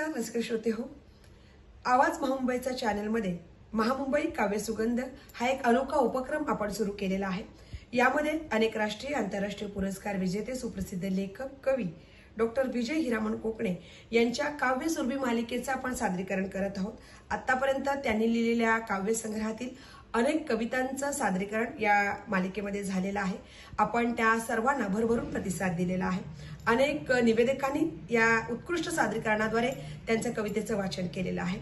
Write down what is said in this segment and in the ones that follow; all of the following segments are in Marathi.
नमस्कार नमस्कार श्रोते हो. आवाज महामुंबईचा चॅनलमध्ये महामुंबई काव्य सुगंध हा एक अनोखा उपक्रम आपण सुरू केलेला आहे. यामध्ये अनेक राष्ट्रीय आंतरराष्ट्रीय पुरस्कार विजेते सुप्रसिद्ध लेखक कवी डॉक्टर विजय हिरामण कोकणे यांच्या काव्य सुरभी मालिकेचं आपण सादरीकरण करत आहोत. आतापर्यंत त्यांनी लिहिलेल्या काव्य संग्रहातील अनेक कवितांचं सादरीकरण या मालिकेमध्ये झालेलं आहे. आपण त्या सर्वांना भरभरून प्रतिसाद दिलेला आहे. अनेक निवेदकांनी या उत्कृष्ट सादरीकरणाद्वारे त्यांचं कवितेचं वाचन केलेलं आहे.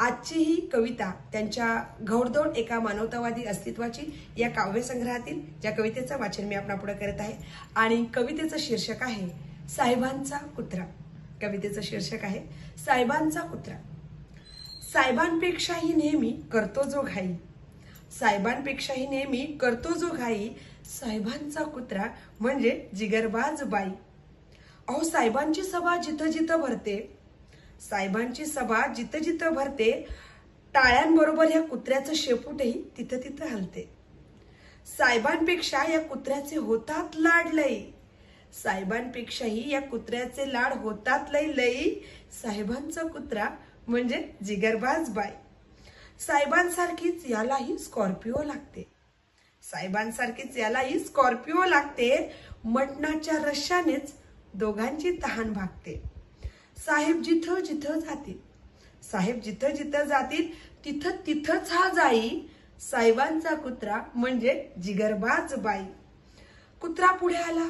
आजची ही कविता त्यांच्या घौडदौड एका मानवतावादी अस्तित्वाची या काव्यसंग्रहातील ज्या कवितेचं वाचन मी आपणापुढे करत आहे. आणि कवितेचं शीर्षक आहे साहेबांचा कुत्रा. कवितेचं शीर्षक आहे साहेबांचा कुत्रा. साहेबांपेक्षाही नेहमी करतो जो घाई. साहेबांपेक्षाही नेहमी करतो जो घाई साहेबांचा कुत्रा म्हणजे जिगरबाज बाई अहो साहेबांची सभा जिथं जिथं भरते. साहेबांची सभा जिथं जिथं भरते टाळ्यांबरोबर या कुत्र्याचं शेपूटही तिथं तिथं हलते. साहेबांपेक्षा या कुत्र्याचे होतात लाड लई. साहेबांपेक्षाही या कुत्र्याचे लाड होतात लई लई. साहेबांचा कुत्रा म्हणजे जिगरबाज बाई साहेबांसारखीच यालाही स्कॉर्पिओ लागते. साहेबांसारखीच यालाही स्कॉर्पिओ लागते. मटणाच्या रश्यानेच दोघांची तहान भागते. साहेब जिथं जिथं जातील साहेब जिथं जिथं जातील तिथं तिथंच हा जाई साहेबांचा कुत्रा म्हणजे जिगरबाज बाई. कुत्रा पुढे आला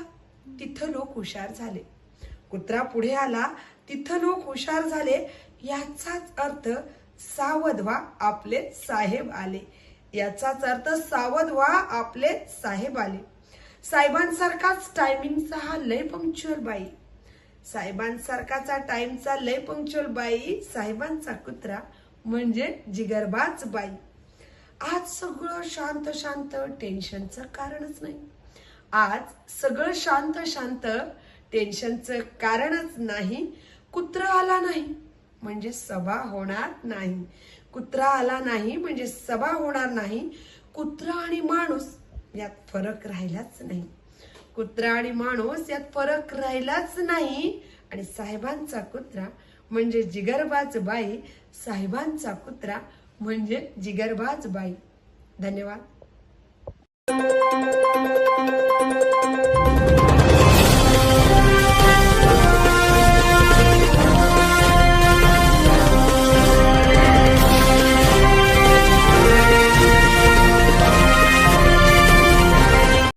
तिथं लोक हुशार झाले. कुत्रा पुढे आला तिथं लोक हुशार झाले याचाच अर्थ सावध व्हा आपले साहेब आले. याचाच अर्थ सावध व्हा आपले साहेब आले. साहेबांसारखाच टायमिंगचा हा लय पंक्च्युअल बाई. साहेबांसारखाचा टाइमचा लय पंक्च्युअल बाई साहेबांचा कुत्रा म्हणजे जिगरबाज बाई. आज सगळं शांत शांत टेन्शनचं कारणच नाही. आज सगळं शांत शांत टेन्शनचं कारणच नाही. कुत्रा आला नाही. म्हणजे सभा होणार नाही. कुत्रा आला नाही म्हणजे सभा होणार नाही. कुत्रा आणि माणूस यात फरक राहिलाच नाही. कुत्रा आणि माणूस यात फरक राहिलाच नाही. आणि साहेबांचा कुत्रा म्हणजे जिगरबाज बाई साहेबांचा कुत्रा म्हणजे जिगरबाज बाई. धन्यवाद.